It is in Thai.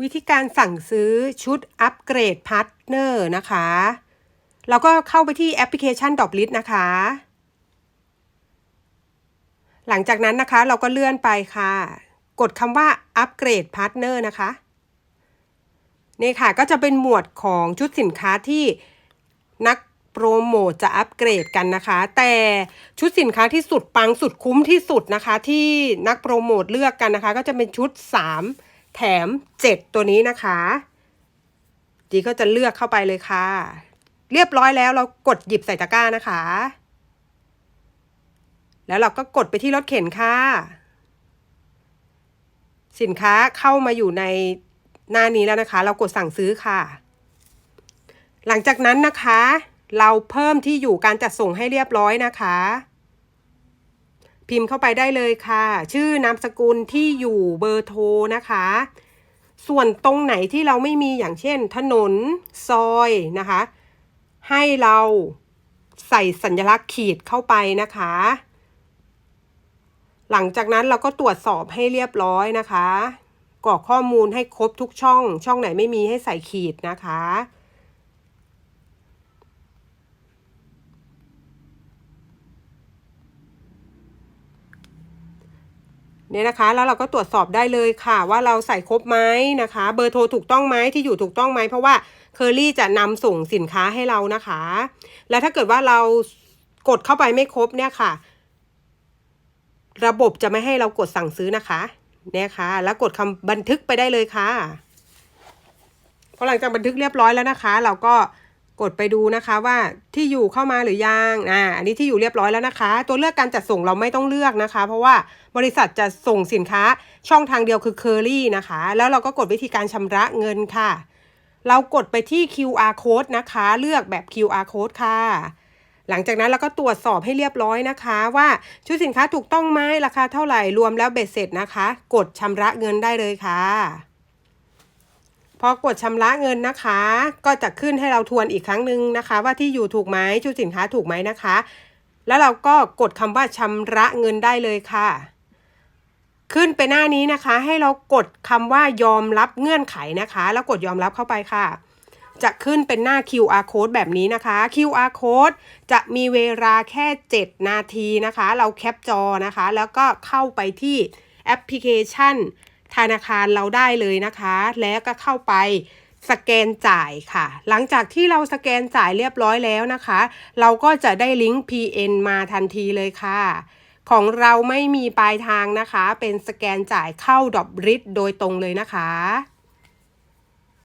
วิธีการสั่งซื้อชุดอัปเกรดพาร์ทเนอร์นะคะ เราก็เข้าไปที่แอปพลิเคชันดอกลิสนะคะ หลังจากนั้นนะคะเราก็เลื่อนไปค่ะ กดคำว่าอัปเกรดพาร์ทเนอร์นะคะ นี่ค่ะก็จะเป็นหมวดของชุดสินค้าที่นักโปรโมทจะอัปเกรดกันนะคะ แต่ชุดสินค้าที่สุดปังสุดคุ้มที่สุดนะคะ ที่นักโปรโมทเลือกกันนะคะ ก็จะเป็นชุด 3 แถม 7 ตัวนี้นะคะจีก็จะเลือกเข้าไปเลยค่ะ เรียบร้อยแล้วเรากดหยิบใส่ตะกร้านะคะ แล้วเราก็กดไปที่รถเข็นค่ะ สินค้าเข้ามาอยู่ในหน้านี้แล้วนะคะ เรากดสั่งซื้อค่ะ หลังจากนั้นนะคะ เราเพิ่มที่อยู่การจัดส่งให้เรียบร้อยนะคะ พิมพ์เข้าไปได้เลยค่ะ ชื่อนามสกุลที่อยู่เบอร์โทรนะคะ ส่วนตรงไหนที่เราไม่มีอย่างเช่น ถนนซอยนะคะ ให้เราใส่สัญลักษณ์ขีดเข้าไปนะคะ หลังจากนั้นเราก็ตรวจสอบให้เรียบร้อยนะคะกรอกข้อมูลให้ครบทุกช่อง ช่องไหนไม่มีให้ใส่ขีดนะคะ เนี่ยนะคะ แล้วเราก็ตรวจสอบได้เลยค่ะ ว่าเราใส่ครบไหมนะคะ เบอร์โทรถูกต้องไหมที่อยู่ถูกต้องไหมเพราะว่าเคอรี่จะนำส่งสินค้าให้เรานะคะ แล้วถ้าเกิดว่าเรากดเข้าไปไม่ครบเนี่ยค่ะ ระบบจะไม่ให้เรากดสั่งซื้อนะคะเนี่ยค่ะ แล้วกดคำบันทึกไปได้เลยค่ะพอหลังจากบันทึกเรียบร้อยแล้วนะคะ เราก็ กดไปดูนะคะว่าที่อยู่เข้ามาหรือยังอ่าอันนี้ที่อยู่เรียบร้อยแล้วนะคะ ตัวเลือกการจัดส่งเราไม่ต้องเลือกนะคะ เพราะว่าบริษัทจะส่งสินค้าช่องทางเดียวคือเคอรี่นะคะ แล้วเราก็กดวิธีการชำระเงินค่ะ เรากดไปที่ QR code นะคะ เลือกแบบ QR code ค่ะ หลังจากนั้นเราก็ตรวจสอบให้เรียบร้อยนะคะ ว่าชุดสินค้าถูกต้องไหมราคาเท่าไหร่รวมแล้วเบ็ดเสร็จนะคะ กดชำระเงินได้เลยค่ะ พอกดชำระเงินนะคะ ก็จะขึ้นให้เราทวนอีกครั้งหนึ่งนะคะ ว่าที่อยู่ถูกไหมชุดสินค้าถูกไหมนะคะ แล้วเราก็กดคำว่าชำระเงินได้เลยค่ะ ขึ้นไปหน้านี้นะคะ ให้เรากดคำว่ายอมรับเงื่อนไขนะคะ แล้วกดยอมรับเข้าไปค่ะ จะขึ้นเป็นหน้า QR code แบบนี้นะคะ QR code จะมีเวลาแค่ 7 นาทีนะคะ เราแคปจอนะคะ แล้วก็เข้าไปที่แอปพลิเคชัน ธนาคารเราได้เลยนะคะ แล้วก็เข้าไปสแกนจ่ายค่ะ หลังจากที่เราสแกนจ่ายเรียบร้อยแล้วนะคะ เราก็จะได้ลิงก์ PN มาทันทีเลยค่ะ ของเราไม่มีปลายทางนะคะ เป็นสแกนจ่ายเข้าดอบริดโดยตรงเลยนะคะ